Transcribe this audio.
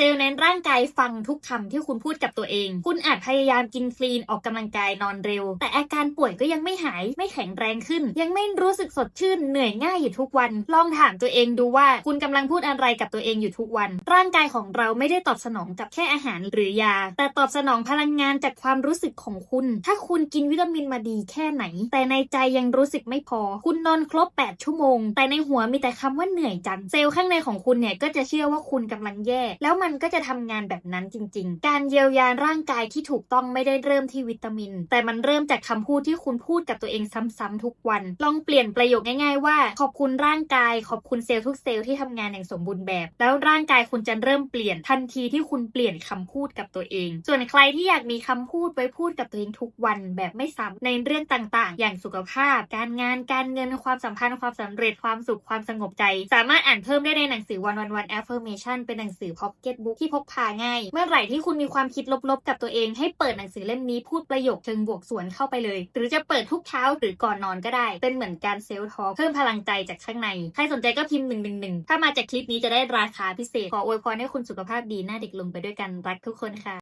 เซลล์ในร่างกายฟังทุกคำที่คุณพูดกับตัวเอง คุณอาจพยายามกินคลีนออกกำลังกายนอนเร็ว แต่อาการป่วยก็ยังไม่หายไม่แข็งแรงขึ้น ยังไม่รู้สึกสดชื่นเหนื่อยง่ายอยู่ทุกวัน ลองถามตัวเองดูว่าคุณกำลังพูดอะไรกับตัวเองอยู่ทุกวัน ร่างกายของเราไม่ได้ตอบสนองกับแค่อาหารหรือยา แต่ตอบสนองพลังงานจากความรู้สึกของคุณ ถ้าคุณกินวิตามินมาดีแค่ไหน แต่ในใจยังรู้สึกไม่พอ คุณนอนครบ 8 ชั่วโมง แต่ในหัวมีแต่คำว่าเหนื่อยจังเซลล์ข้างในของคุณเนี่ยก็จะเชื่อว่าคุณกำลังแย่แล้วมันก็จะทำงานแบบนั้นจริง ๆ การเยียวยาร่างกายที่ถูกต้องไม่ได้เริ่มที่วิตามิน แต่มันเริ่มจากคำพูดที่คุณพูดกับตัวเองซ้ำๆทุกวัน ลองเปลี่ยนประโยคง่าย ๆ ว่า ขอบคุณร่างกาย ขอบคุณเซลล์ทุกเซลล์ที่ทำงานอย่างสมบูรณ์แบบ แล้วร่างกายคุณจะเริ่มเปลี่ยนทันทีที่คุณเปลี่ยนคำพูดกับตัวเอง ส่วนใครที่อยากมีคำพูดไว้พูดกับตัวเองทุกวันแบบไม่ซ้ำในเรื่องต่างๆ อย่างสุขภาพ การงานการเงินความสัมพันธ์ความสำเร็จความสุขความสงบใจ สามารถอ่านเพิ่มได้ในหนังสือ one one one affirmation เป็นหนังสือ pocket book ที่พกพาง่าย เมื่อไหร่ที่คุณมีความคิดลบๆ กับตัวเอง ให้เปิดหนังสือเล่มนี้พูดประโยคเชิงบวกสวนเข้าไปเลย หรือจะเปิดทุกเช้าหรือก่อนนอนก็ได้ เป็นเหมือนการเซลล์ทอเพิ่มพลังใจจากข้างใน ใครสนใจก็พิมพ์หนึ่งหนึ่งหนึ่งถ้ามาจากคลิปนี้จะได้ราคาพิเศษ ขออวยพรให้คุณสุขภาพดีหน้าเด็กลงไปด้วยกันรักทุกคนค่ะ